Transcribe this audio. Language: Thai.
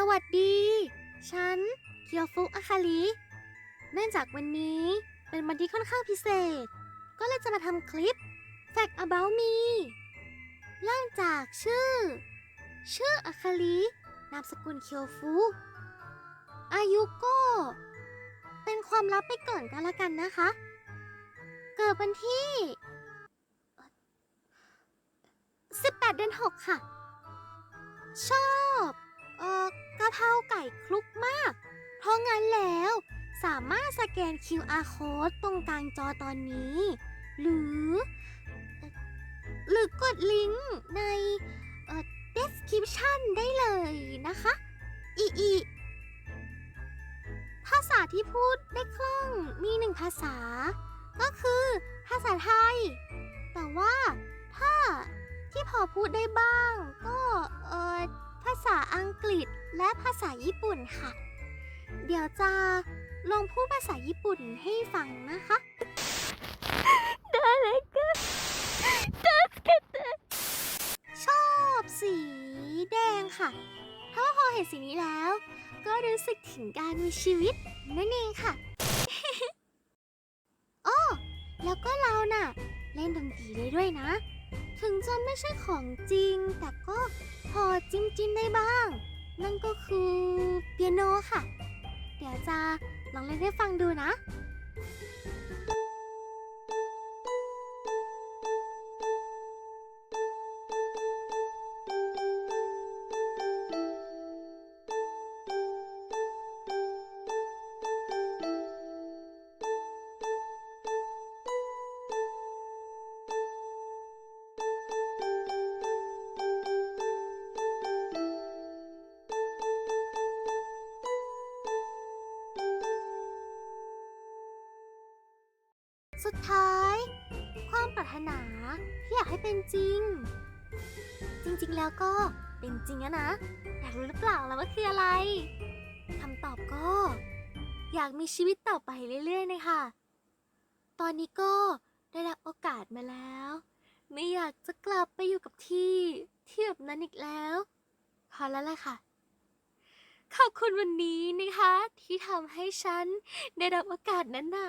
สวัสดี ฉัน เคียวฟุอาคาริเนื่องจากวันนี้เป็นวันที่ค่อนข้างพิเศษ ก็เลยจะมาทำคลิป Fact About Me เริ่มจากชื่อ ชื่ออาคารินามสกุลเคียวฟุ อายุก็ เป็นความลับไปก่อนก็แล้วกันนะคะ เกิดวันที่ 18 เดือน 6 ค่ะ ชอบ เออกะเพราไก่คลุกมาก เพราะงั้นแล้ว สามารถสแกน QR code ตรงกลางจอตอนนี้ หรือ หรือกดลิงก์ใน description ได้เลยนะคะ อีอีภาษาที่พูดได้คล่องมีหนึ่งภาษา ก็คือภาษาไทย แต่ว่าถ้าที่พอพูดได้บ้าง ก็เออ ษาอังกฤษและภาษาญี่ปุ่นค่ะ เดี๋ยวจะลองพูดภาษาญี่ปุ่นให้ฟังนะคะได้เลยก็ชอบสีแดงค่ะเพราะว่าพอเห็นสีนี้แล้ว ก็รู้สึกถึงการมีชีวิตนั่นเองค่ะ อ้อ แล้วก็เราน่ะ เล่นดนตรีได้ด้วยนะ ถึงจะไม่ใช่ของจริงแต่ก็พ อจิ้มจิ้มได้บ้าง นั่นก็คือเปียโนค่ะ เดี๋ยวจะลองเล่นให้ฟังดูนะ สุดท้าย ความปรารถนาที่อยากให้เป็นจริง จริงๆแล้วก็เป็นจริงอะนะ อยากรู้หรือเปล่าแล้วว่าคืออะไรคำตอบก็ อยากมีชีวิตต่อไปเรื่อยๆนะคะตอนนี้ก็ได้รับโอกาสมาแล้ว ไม่อยากจะกลับไปอยู่กับที่ที่แบบนั้นอีกแล้วพอแล้วล่ะค่ะ ขอบคุณวันนี้นะคะ ที่ทำให้ฉันได้รับโอกาสนั้นน่ะ